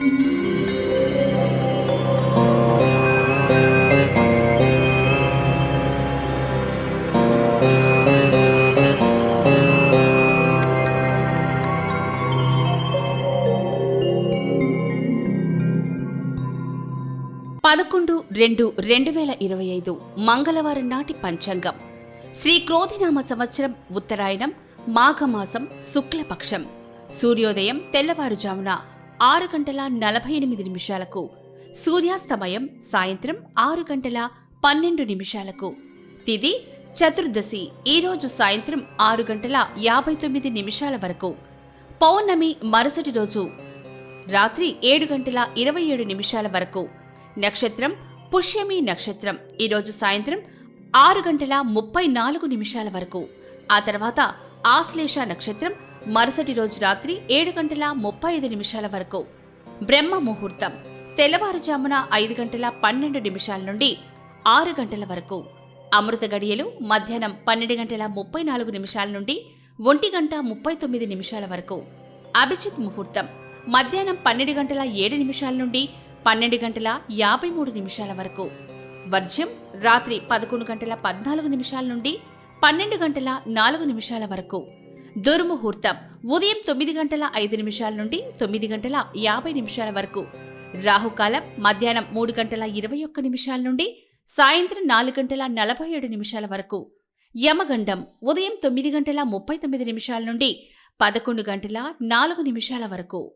పదకొండు రెండు రెండు వేల ఇరవై ఐదు మంగళవారం నాటి పంచాంగం. శ్రీ క్రోధినామ సంవత్సరం ఉత్తరాయణం మాఘమాసం శుక్లపక్షం. సూర్యోదయం తెల్లవారుజామున ఆరు గంటల నలభై ఎనిమిది నిమిషాలకు సూర్యాస్తమయం సాయంత్రం ఆరు గంటల పన్నెండు నిమిషాలకు. తిది చతుర్దశి ఈరోజు సాయంత్రం ఆరు గంటల యాభై తొమ్మిది నిమిషాల వరకు. పౌర్ణమి మరుసటి రోజు రాత్రి ఏడు గంటల ఇరవై ఏడు నిమిషాల వరకు. నక్షత్రం పుష్యమి నక్షత్రం ఈరోజు సాయంత్రం ఆరు గంటల ముప్పై నాలుగు నిమిషాల వరకు. ఆ తర్వాత ఆశ్లేష నక్షత్రం మరుసటి రోజు రాత్రి ఏడు గంటల ముప్పై ఐదు నిమిషాల వరకు. బ్రహ్మ ముహూర్తం. తెల్లవారుజామున ఐదు గంటల పన్నెండు నిమిషాల నుండి ఆరు గంటల వరకు. అమృత గడియలు మధ్యాహ్నం పన్నెండు గంటల ముప్పై నాలుగు నిమిషాల నుండి ఒంటి గంట ముప్పై తొమ్మిది నిమిషాల వరకు. అభిజిత్ ముహూర్తం. మధ్యాహ్నం పన్నెండు గంటల ఏడు నిమిషాల నుండి పన్నెండు గంటల యాభై మూడు నిమిషాల వరకు. వర్జ్యం రాత్రి పదకొండు గంటల పద్నాలుగు నిమిషాల నుండి పన్నెండు గంటల నాలుగు నిమిషాల వరకు. దుర్ముహూర్తం. ఉదయం తొమ్మిది గంటల ఐదు నిమిషాల నుండి తొమ్మిది గంటల యాభై నిమిషాల వరకు. రాహుకాలం మధ్యాహ్నం మూడు గంటల ఇరవై ఒక్క నిమిషాల నుండి సాయంత్రం నాలుగు గంటల నలభై ఏడు నిమిషాల వరకు. యమగండం ఉదయం తొమ్మిది గంటల ముప్పై తొమ్మిది నిమిషాల నుండి పదకొండు గంటల నాలుగు నిమిషాల వరకు.